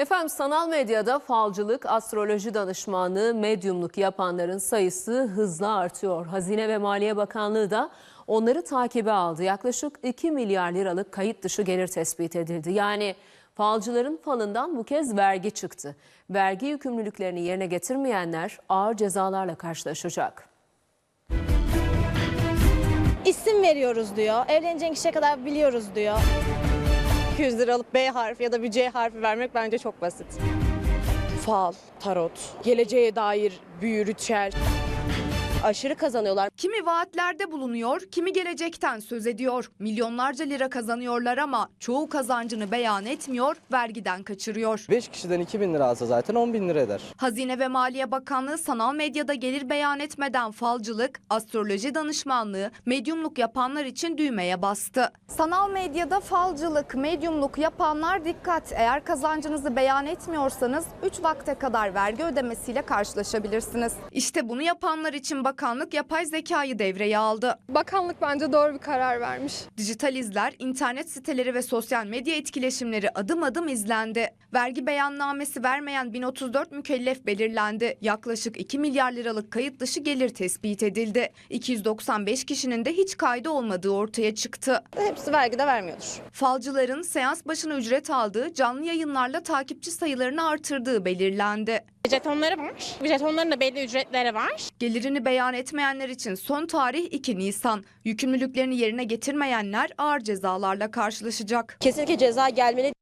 Efendim sanal medyada falcılık, astroloji danışmanlığı, medyumluk yapanların sayısı hızla artıyor. Hazine ve Maliye Bakanlığı da onları takibe aldı. Yaklaşık 2 milyar liralık kayıt dışı gelir tespit edildi. Yani falcıların falından bu kez vergi çıktı. Vergi yükümlülüklerini yerine getirmeyenler ağır cezalarla karşılaşacak. İsim veriyoruz diyor. Evleneceğin kişiye kadar biliyoruz diyor. 200 lira alıp B harfi ya da bir C harfi vermek bence çok basit. fal, tarot, geleceğe dair büyü, ritüel. Aşırı kazanıyorlar. Kimi vaatlerde bulunuyor, kimi gelecekten söz ediyor. Milyonlarca lira kazanıyorlar ama çoğu kazancını beyan etmiyor, vergiden kaçırıyor. 5 kişiden 2 bin lira alsa zaten 10 bin lira eder. Hazine ve Maliye Bakanlığı sanal medyada gelir beyan etmeden falcılık, astroloji danışmanlığı, medyumluk yapanlar için düğmeye bastı. Sanal medyada falcılık, medyumluk yapanlar dikkat. Eğer kazancınızı beyan etmiyorsanız 3 vakte kadar vergi ödemesiyle karşılaşabilirsiniz. İşte bunu yapanlar için bakanlık yapay zekayı devreye aldı. Bakanlık bence doğru bir karar vermiş. Dijital izler, internet siteleri ve sosyal medya etkileşimleri adım adım izlendi. Vergi beyannamesi vermeyen 1034 mükellef belirlendi. Yaklaşık 2 milyar liralık kayıt dışı gelir tespit edildi. 295 kişinin de hiç kaydı olmadığı ortaya çıktı. Hepsi vergide vermiyordur. Falcıların seans başına ücret aldığı, canlı yayınlarla takipçi sayılarını artırdığı belirlendi. Jetonları var. Jetonların da belli ücretleri var. Gelirini beyan etmeyenler için son tarih 2 Nisan. Yükümlülüklerini yerine getirmeyenler ağır cezalarla karşılaşacak. Kesinlikle ceza gelmeli.